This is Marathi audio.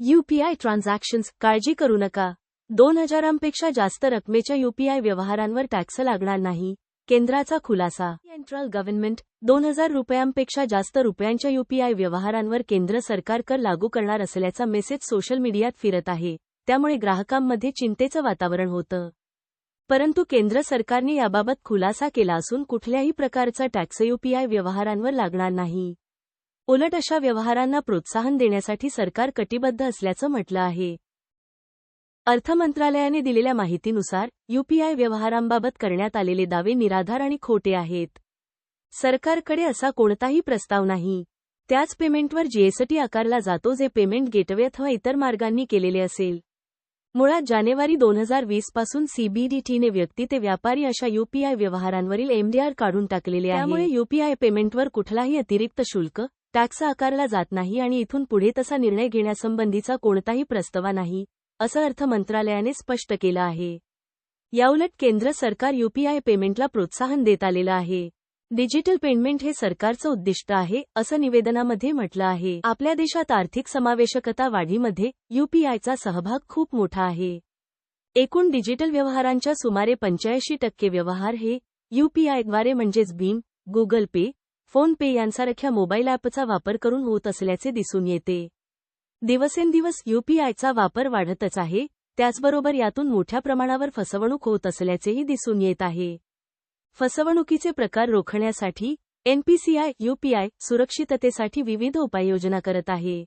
यूपीआय ट्रान्झॅक्शन्स काळजी करू नका. दोन हजारांपेक्षा जास्त रकमेच्या यूपीआय व्यवहारांवर टॅक्स लागणार नाही. केंद्राचा खुलासा. सेंट्रल गव्हर्नमेंट दोन हजार रुपयांपेक्षा जास्त रुपयांच्या यूपीआय व्यवहारांवर केंद्र सरकार कर लागू करणार असल्याचा मेसेज सोशल मीडियात फिरत आहे. त्यामुळे ग्राहकांमध्ये चिंतेचं वातावरण होतं. परंतु केंद्र सरकारने याबाबत खुलासा केला असून कुठल्याही प्रकारचा टॅक्स यूपीआय व्यवहारांवर लागणार नाही. उलट अशा व्यवहारांना प्रोत्साहन देण्यासाठी सरकार कटिबद्ध असल्याचं म्हटलं आहे. अर्थ मंत्रालयाने दिलेल्या माहितीनुसार यूपीआय व्यवहारांबाबत करण्यात आलेले दावे निराधार आणि खोटे आहेत. सरकारकडे असा कोणताही प्रस्ताव नाही. त्याच पेमेंटवर जीएसटी आकारला जातो जे पेमेंट गेटवे अथवा इतर मार्गांनी केलेले असेल. मुळात जानेवारी दोन हजार वीसपासून सीबीडीटीने व्यक्ती ते व्यापारी अशा यूपीआय व्यवहारांवरील एमडीआर काढून टाकलेले आहे. त्यामुळे यूपीआय पेमेंटवर कुठलाही अतिरिक्त शुल्क टॅक्स आकारला जात नाही आणि इथून पुढे तसा निर्णय घेण्यासंबंधीचा कोणताही प्रस्तावा नाही असं अर्थ मंत्रालयाने स्पष्ट केलं आहे. याउलट केंद्र सरकार यूपीआय पेमेंटला प्रोत्साहन देत आलेलं आहे. डिजिटल पेमेंट हे सरकारचं उद्दिष्ट आहे असं निवेदनामध्ये म्हटलं आहे. आपल्या देशात आर्थिक समावेशकता वाढीमध्ये यूपीआयचा सहभाग खूप मोठा आहे. एकूण डिजिटल व्यवहारांच्या सुमारे पंच्याऐंशी टक्के व्यवहार हे यूपीआयद्वारे म्हणजेच भीम गुगल पे फोन पे यांसारख्या मोबाईल ॲपचा वापर करून होत असल्याचे दिसून येते. दिवसेंदिवस यूपीआयचा वापर वाढतच आहे त्याचबरोबर यातून मोठ्या प्रमाणावर फसवणूक होत असल्याचेही दिसून येत आहे. फसवणुकीचे प्रकार रोखण्यासाठी एनपीसीआय यूपीआय सुरक्षिततेसाठी विविध उपाययोजना करत आहे.